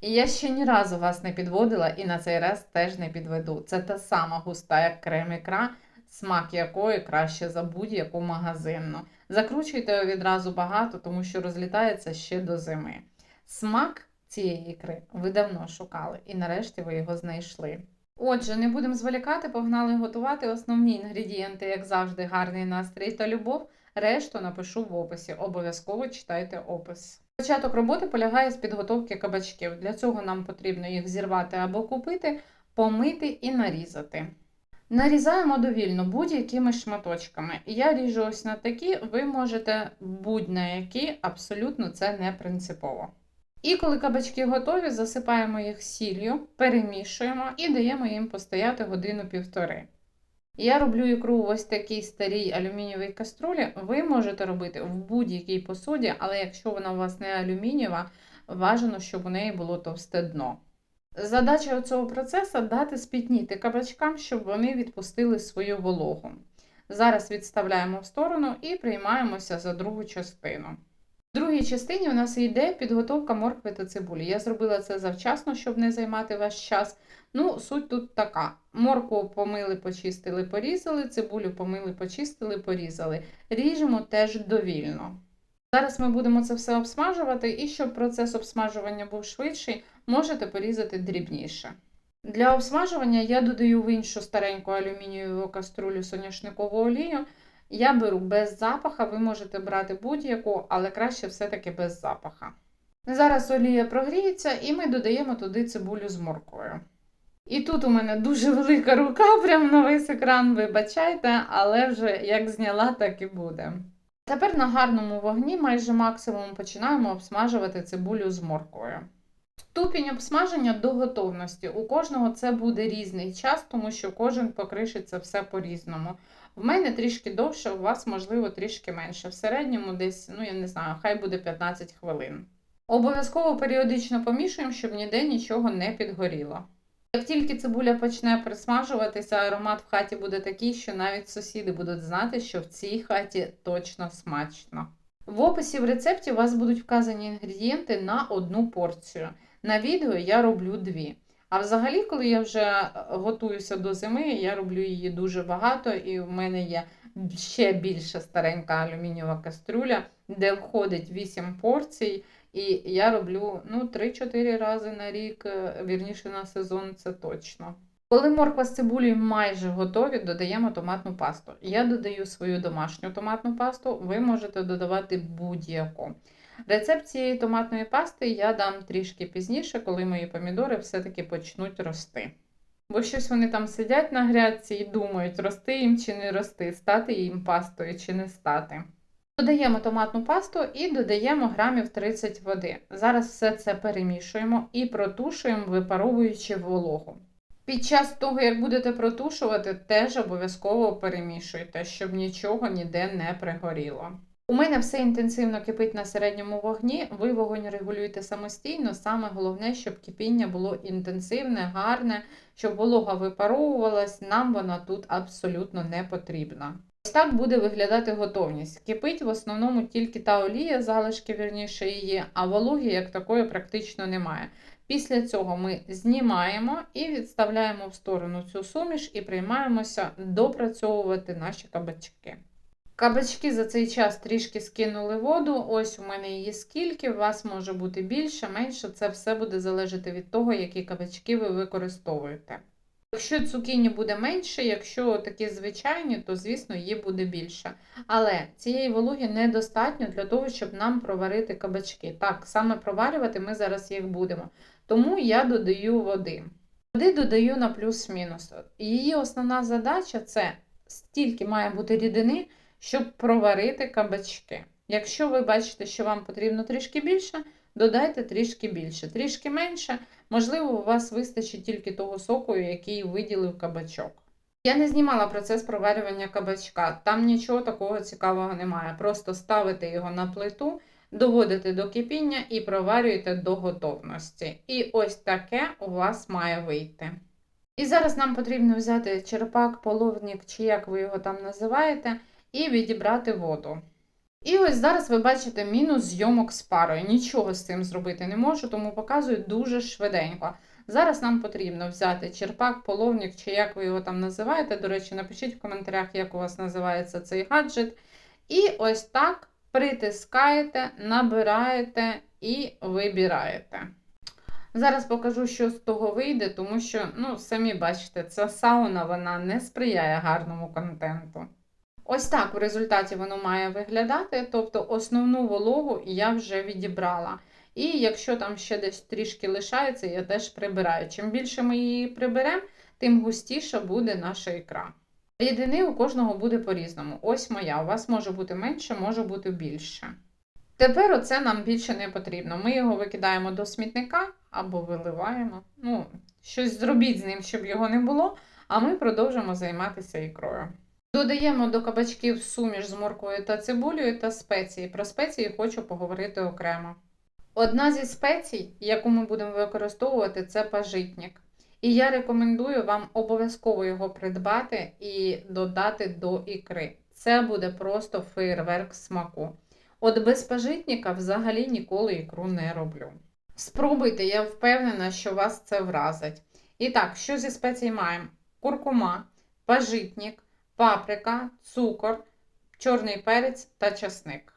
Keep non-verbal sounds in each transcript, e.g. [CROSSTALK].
І я ще ні разу вас не підводила і на цей раз теж не підведу. Це та сама густа, як крем ікра, смак якої краще за будь-яку магазинну. Закручуйте його відразу багато, тому що розлітається ще до зими. Смак цієї ікри ви давно шукали, і нарешті ви його знайшли. Отже, не будемо зволікати, погнали готувати основні інгредієнти, як завжди, гарний настрій та любов. Решту напишу в описі. Обов'язково читайте опис. Початок роботи полягає з підготовки кабачків. Для цього нам потрібно їх зірвати або купити, помити і нарізати. Нарізаємо довільно будь-якими шматочками. Я ріжу ось на такі, ви можете будь-на які, абсолютно це не принципово. І коли кабачки готові, засипаємо їх сіллю, перемішуємо і даємо їм постояти годину-півтори. Я роблю ікру в ось такій старій алюмінієвій каструлі. Ви можете робити в будь-якій посуді, але якщо вона у вас не алюмінієва, бажано, щоб у неї було товсте дно. Задача цього процесу дати спітніти кабачкам, щоб вони відпустили свою вологу. Зараз відставляємо в сторону і приймаємося за другу частину. В другій частині у нас йде підготовка моркви та цибулі. Я зробила це завчасно, щоб не займати ваш час. Ну, суть тут така: моркву помили, почистили, порізали, цибулю помили, почистили, порізали. Ріжемо теж довільно. Зараз ми будемо це все обсмажувати, і щоб процес обсмажування був швидший, можете порізати дрібніше. Для обсмажування я додаю в іншу стареньку алюмінієву каструлю соняшникову олію. Я беру без запаха, ви можете брати будь-яку, але краще все-таки без запаха. Зараз олія прогріється і ми додаємо туди цибулю з морквою. І тут у мене дуже велика рука, [LAUGHS] прямо на весь екран, вибачайте, але вже як зняла, так і буде. Тепер на гарному вогні, майже максимум, починаємо обсмажувати цибулю з морквою. Ступінь обсмаження до готовності. У кожного це буде різний час, тому що кожен покришить це все по-різному. В мене трішки довше, у вас, можливо, трішки менше. В середньому десь, ну я не знаю, хай буде 15 хвилин. Обов'язково періодично помішуємо, щоб ніде нічого не підгоріло. Як тільки цибуля почне присмажуватися, аромат в хаті буде такий, що навіть сусіди будуть знати, що в цій хаті точно смачно. В описі в рецепті у вас будуть вказані інгредієнти на одну порцію. На відео я роблю дві. А взагалі, коли я вже готуюся до зими, я роблю її дуже багато, і в мене є ще більша старенька алюмінієва кастрюля, де входить 8 порцій. І я роблю ну, 3-4 рази на рік, е, вірніше на сезон, це точно. Коли морква з цибулею майже готові, додаємо томатну пасту. Я додаю свою домашню томатну пасту, ви можете додавати будь-яку. Рецепт цієї томатної пасти я дам трішки пізніше, коли мої помідори все-таки почнуть рости. Бо щось вони там сидять на грядці і думають, рости їм чи не рости, стати їм пастою чи не стати. Додаємо томатну пасту і додаємо грамів 30 води. Зараз все це перемішуємо і протушуємо, випаровуючи вологу. Під час того, як будете протушувати, теж обов'язково перемішуйте, щоб нічого ніде не пригоріло. У мене все інтенсивно кипить на середньому вогні, ви вогонь регулюєте самостійно. Саме головне, щоб кипіння було інтенсивне, гарне, щоб волога випаровувалась, нам вона тут абсолютно не потрібна. Ось так буде виглядати готовність. Кипить в основному тільки та олія, залишки вірніше її, а вологи як такої практично немає. Після цього ми знімаємо і відставляємо в сторону цю суміш і приймаємося допрацьовувати наші кабачки. Кабачки за цей час трішки скинули воду. Ось у мене її скільки, у вас може бути більше, менше. Це все буде залежати від того, які кабачки ви використовуєте. Якщо цукіні буде менше, якщо такі звичайні, то, звісно, її буде більше. Але цієї вологи недостатньо для того, щоб нам проварити кабачки. Так, саме проварювати ми зараз їх будемо. Тому я додаю води. Води додаю на плюс-мінус. Її основна задача це стільки має бути рідини, щоб проварити кабачки. Якщо ви бачите, що вам потрібно трішки більше, додайте трішки більше, трішки менше. Можливо, у вас вистачить тільки того соку, який виділив кабачок. Я не знімала процес проварювання кабачка, там нічого такого цікавого немає. Просто ставите його на плиту, доводите до кипіння і проварюєте до готовності. І ось таке у вас має вийти. І зараз нам потрібно взяти черпак, половник, чи як ви його там називаєте, і відібрати воду. І ось зараз ви бачите мінус зйомок з парою. Нічого з цим зробити не можу, тому показую дуже швиденько. Зараз нам потрібно взяти черпак, половник, чи як ви його там називаєте. До речі, напишіть в коментарях, як у вас називається цей гаджет. І ось так притискаєте, набираєте і вибираєте. Зараз покажу, що з того вийде, тому що, ну, самі бачите, ця сауна вона не сприяє гарному контенту. Ось так в результаті воно має виглядати, тобто основну вологу я вже відібрала. І якщо там ще десь трішки лишається, я теж прибираю. Чим більше ми її приберемо, тим густіша буде наша ікра. Рідини у кожного буде по-різному. Ось моя. У вас може бути менше, може бути більше. Тепер оце нам більше не потрібно. Ми його викидаємо до смітника або виливаємо. Ну, щось зробіть з ним, щоб його не було, а ми продовжимо займатися ікрою. Додаємо до кабачків суміш з морквою та цибулею та спеції. Про спеції хочу поговорити окремо. Одна зі спецій, яку ми будемо використовувати, це пажитник. І я рекомендую вам обов'язково його придбати і додати до ікри. Це буде просто фейерверк смаку. От без пажитника взагалі ніколи ікру не роблю. Спробуйте, я впевнена, що вас це вразить. І так, що зі спецій маємо? Куркума, пажитник, паприка, цукор, чорний перець та часник.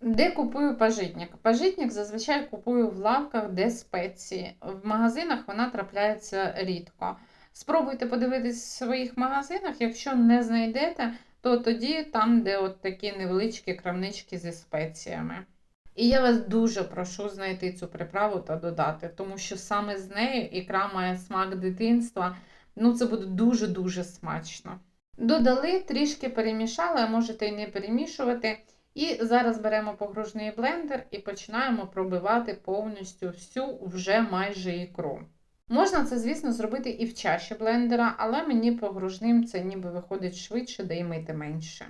Де купую пажитник? Пажитник зазвичай купую в лавках, де спеції. В магазинах вона трапляється рідко. Спробуйте подивитись в своїх магазинах, якщо не знайдете, то тоді там, де от такі невеличкі крамнички зі спеціями. І я вас дуже прошу знайти цю приправу та додати, тому що саме з нею ікра має смак дитинства. Ну, це буде дуже-дуже смачно. Додали, трішки перемішали, а можете і не перемішувати. І зараз беремо погружний блендер і починаємо пробивати повністю всю вже майже ікру. Можна це, звісно, зробити і в чаші блендера, але мені погружним це ніби виходить швидше, де й мити менше.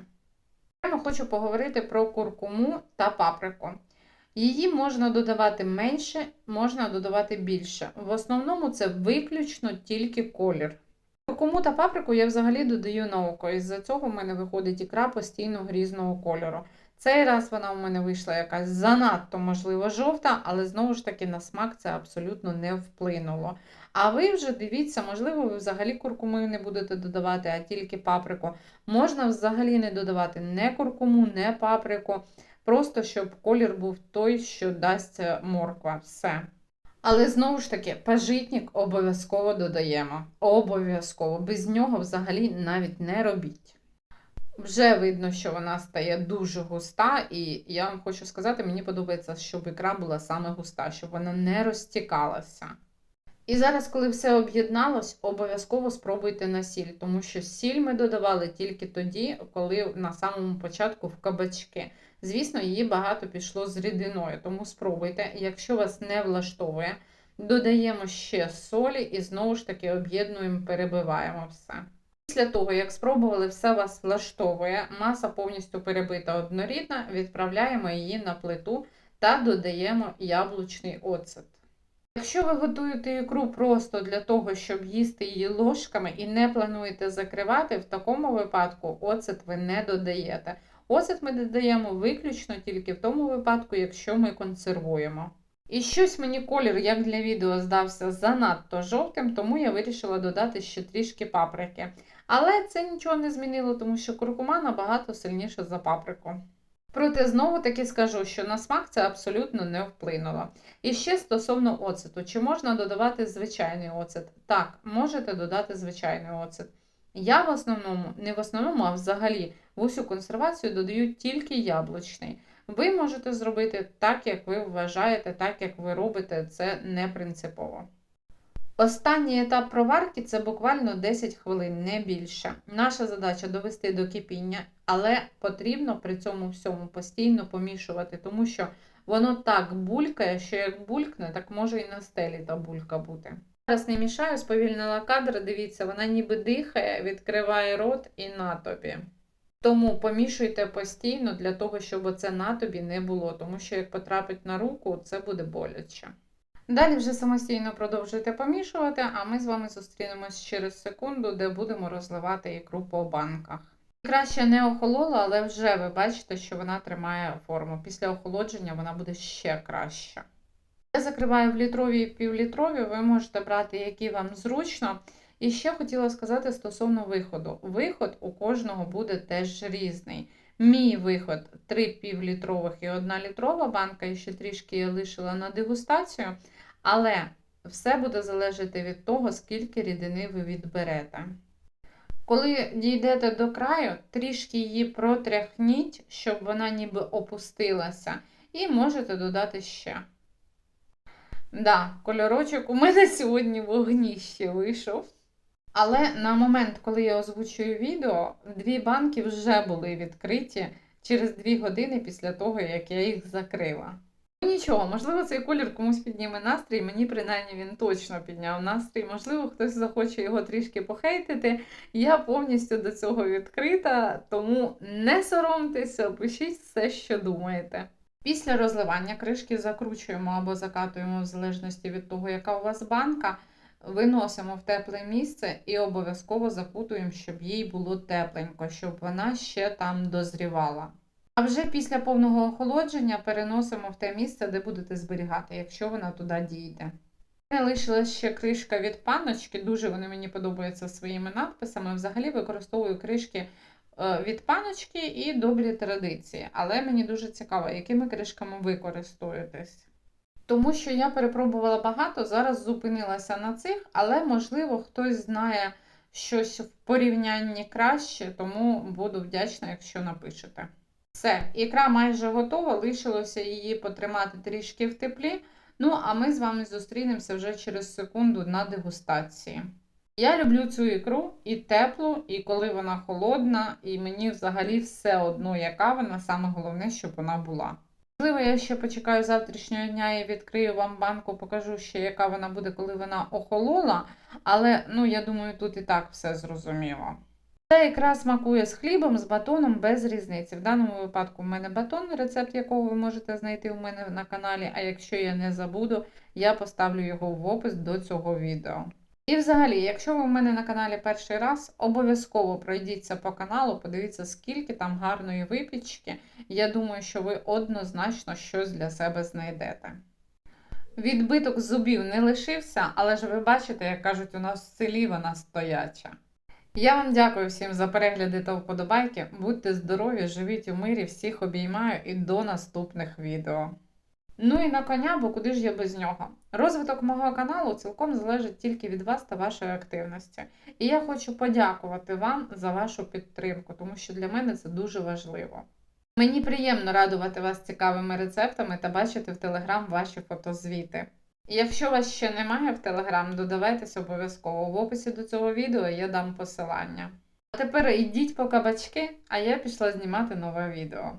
Я хочу поговорити про куркуму та паприку. Її можна додавати менше, можна додавати більше. В основному це виключно тільки колір. Куркуму та паприку я взагалі додаю на око, і з-за цього в мене виходить ікра постійно грізного кольору. Цей раз вона у мене вийшла якась занадто, можливо, жовта, але знову ж таки на смак це абсолютно не вплинуло. А ви вже дивіться, можливо, ви взагалі куркуму не будете додавати, а тільки паприку. Можна взагалі не додавати не куркуму, не паприку, просто щоб колір був той, що дасть морква. Все. Але знову ж таки, пажитник обов'язково додаємо. Обов'язково. Без нього взагалі навіть не робіть. Вже видно, що вона стає дуже густа, і я вам хочу сказати, мені подобається, щоб ікра була саме густа, щоб вона не розтікалася. І зараз, коли все об'єдналось, обов'язково спробуйте на сіль, тому що сіль ми додавали тільки тоді, коли на самому початку в кабачки. Звісно, її багато пішло з рідиною, тому спробуйте. Якщо вас не влаштовує, додаємо ще солі і знову ж таки об'єднуємо, перебиваємо все. Після того, як спробували, все вас влаштовує, маса повністю перебита однорідна, відправляємо її на плиту та додаємо яблучний оцет. Якщо ви готуєте ікру просто для того, щоб їсти її ложками і не плануєте закривати, в такому випадку оцет ви не додаєте. Оцет ми додаємо виключно тільки в тому випадку, якщо ми консервуємо. І щось мені колір, як для відео, здався занадто жовтим, тому я вирішила додати ще трішки паприки. Але це нічого не змінило, тому що куркума набагато сильніша за паприку. Проте знову таки скажу, що на смак це абсолютно не вплинуло. І ще стосовно оцету, чи можна додавати звичайний оцет? Так, можете додати звичайний оцет. Я в основному, не в основному, а взагалі в усю консервацію додаю тільки яблучний. Ви можете зробити так, як ви вважаєте, так, як ви робите, це не принципово. Останній етап проварки це буквально 10 хвилин, не більше. Наша задача довести до кипіння, але потрібно при цьому всьому постійно помішувати, тому що воно так булькає, що як булькне, так може і на стелі та булька бути. Зараз не мішаю, сповільнила кадр, дивіться, вона ніби дихає, відкриває рот і на тобі. Тому помішуйте постійно для того, щоб оце на тобі не було, тому що як потрапить на руку, це буде боляче. Далі вже самостійно продовжуйте помішувати, а ми з вами зустрінемось через секунду, де будемо розливати ікру по банках. Краще не охолола, але вже ви бачите, що вона тримає форму. Після охолодження вона буде ще краще. Я закриваю в літрові і півлітрові, ви можете брати, які вам зручно. І ще хотіла сказати стосовно виходу. Виход у кожного буде теж різний. Мій виход 3 півлітрових і 1 літрова банка, і ще трішки я лишила на дегустацію, але все буде залежати від того, скільки рідини ви відберете. Коли дійдете до краю, трішки її протряхніть, щоб вона ніби опустилася, і можете додати ще. Да, кольорочок у мене сьогодні вогніще вийшов. Але на момент, коли я озвучую відео, дві банки вже були відкриті через 2 години після того, як я їх закрила. Ну нічого, можливо, цей колір комусь підніме настрій, мені принаймні він точно підняв настрій. Можливо, хтось захоче його трішки похейтити. Я повністю до цього відкрита, тому не соромтеся, пишіть все, що думаєте. Після розливання кришки закручуємо або закатуємо в залежності від того, яка у вас банка. Виносимо в тепле місце і обов'язково закутуємо, щоб їй було тепленько, щоб вона ще там дозрівала. А вже після повного охолодження переносимо в те місце, де будете зберігати, якщо вона туди дійде. Мене лишилась ще кришка від паночки, дуже вони мені подобаються своїми надписами. Взагалі використовую кришки е, від паночки і добрі традиції. Але мені дуже цікаво, якими кришками ви користуєтесь. Тому що я перепробувала багато, зараз зупинилася на цих, але, можливо, хтось знає щось в порівнянні краще, тому буду вдячна, якщо напишете. Все, ікра майже готова, лишилося її потримати трішки в теплі. Ну, а ми з вами зустрінемося вже через секунду на дегустації. Я люблю цю ікру і теплу, і коли вона холодна, і мені взагалі все одно, яка вона, саме головне, щоб вона була. Можливо, я ще почекаю завтрашнього дня і відкрию вам банку, покажу ще, яка вона буде, коли вона охолола. Але ну, я думаю, тут і так все зрозуміло. Це ікра смакує з хлібом, з батоном без різниці. В даному випадку в мене батон, рецепт якого ви можете знайти у мене на каналі. А якщо я не забуду, я поставлю його в опис до цього відео. І взагалі, якщо ви в мене на каналі перший раз, обов'язково пройдіться по каналу, подивіться, скільки там гарної випічки. Я думаю, що ви однозначно щось для себе знайдете. Відбиток зубів не лишився, але ж ви бачите, як кажуть, у нас в селі вона стояча. Я вам дякую всім за перегляди та вподобайки. Будьте здорові, живіть у мирі, всіх обіймаю і до наступних відео. Ну і на коня, бо куди ж я без нього? Розвиток мого каналу цілком залежить тільки від вас та вашої активності. І я хочу подякувати вам за вашу підтримку, тому що для мене це дуже важливо. Мені приємно радувати вас цікавими рецептами та бачити в Телеграм ваші фотозвіти. Якщо вас ще немає в Телеграм, додавайтесь обов'язково. В описі до цього відео я дам посилання. А тепер йдіть по кабачки, а я пішла знімати нове відео.